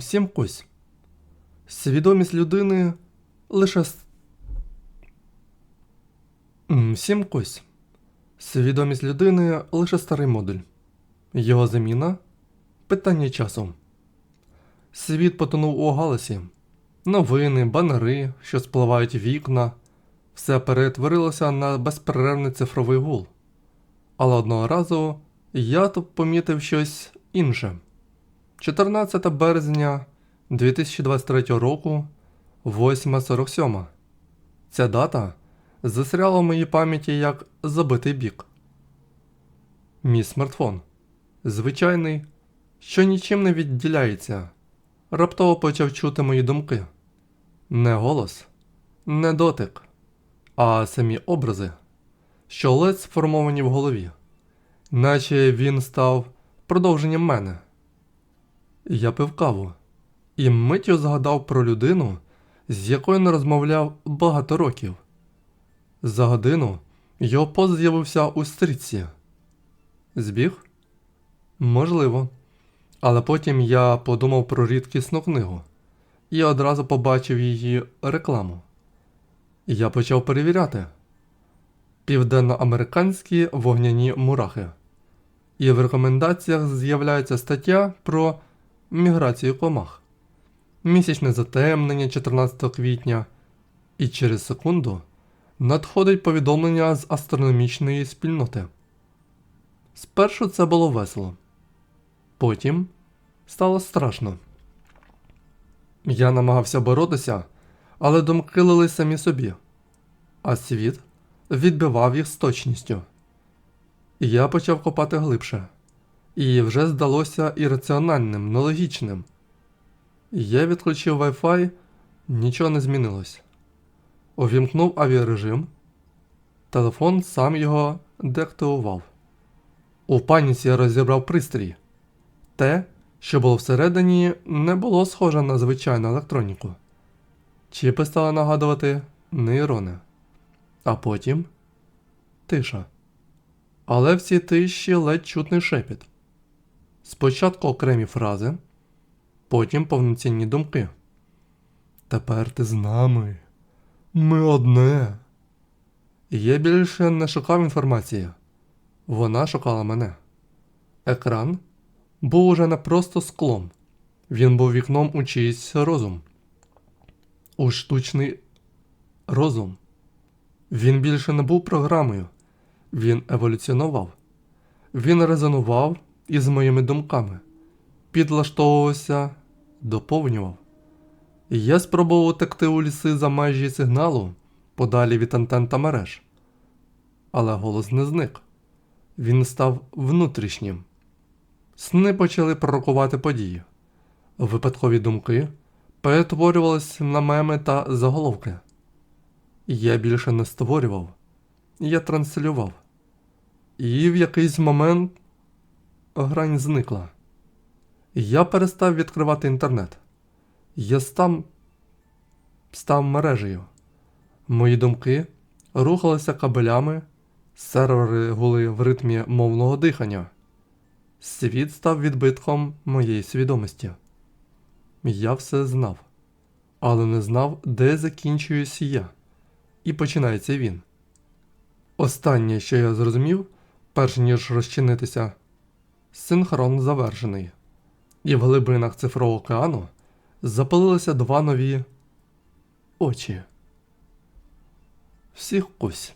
Всім кось. Свідомість людини лише. Всім кось. Свідомість людини лише старий модуль. Його заміна питання часу. Світ потонув у галасі. Новини, банери, що спливають вікна, все перетворилося на безперервний цифровий гул. Але одного разу я тут помітив щось інше. 14 березня 2023 року, 8.47. Ця дата застряла в моїй пам'яті як забитий бік. Мій смартфон. Звичайний, що нічим не відділяється. Раптово почав чути мої думки. Не голос, не дотик, а самі образи, що ледь сформовані в голові, наче він став продовженням мене. Я пив каву і миттю згадав про людину, з якою не розмовляв багато років. За годину його пост з'явився у стрічці. Збіг? Можливо. Але потім я подумав про рідкісну книгу і одразу побачив її рекламу. Я почав перевіряти південноамериканські вогняні мурахи. І в рекомендаціях з'являється стаття про міграцію комах, місячне затемнення 14 квітня, і через секунду надходить повідомлення з астрономічної спільноти. Спершу це було весело, потім стало страшно. Я намагався боротися, але думки лили самі собі, а світ відбивав їх з точністю. І Я почав копати глибше, і вже здалося ірраціональним, нелогічним. Я відключив Wi-Fi, нічого не змінилось. Увімкнув авіарежим, телефон сам його деактивував. У паніці я розібрав пристрій. Те, що було всередині, не було схоже на звичайну електроніку. Чіпи стали нагадувати нейрони. А потім тиша. Але в цій тиші ледь чутний шепіт. Спочатку окремі фрази, потім повноцінні думки. Тепер ти з нами. Ми одне. Я більше не шукав інформації. Вона шукала мене. Екран був уже не просто склом, він був вікном у чийсь розум. У штучний розум. Він більше не був програмою, він еволюціонував. Він резонував із моїми думками, підлаштовувався, доповнював. Я спробував утекти у ліси за межі сигналу, подалі від антен та мереж. Але голос не зник. Він став внутрішнім. Сни почали пророкувати події. Випадкові думки перетворювалися на меми та заголовки. Я більше не створював, я транслював. І в якийсь момент грань зникла. Я перестав відкривати інтернет. Я став, став мережею. Мої думки рухалися кабелями, сервери гули в ритмі мовного дихання. Світ став відбитком моєї свідомості. Я все знав, але не знав, де закінчуюсь я, і починається він. Останнє, що я зрозумів, перш ніж розчинитися, синхрон завершений, і в глибинах цифрового океану запалилися два нові очі. Всіх кусь.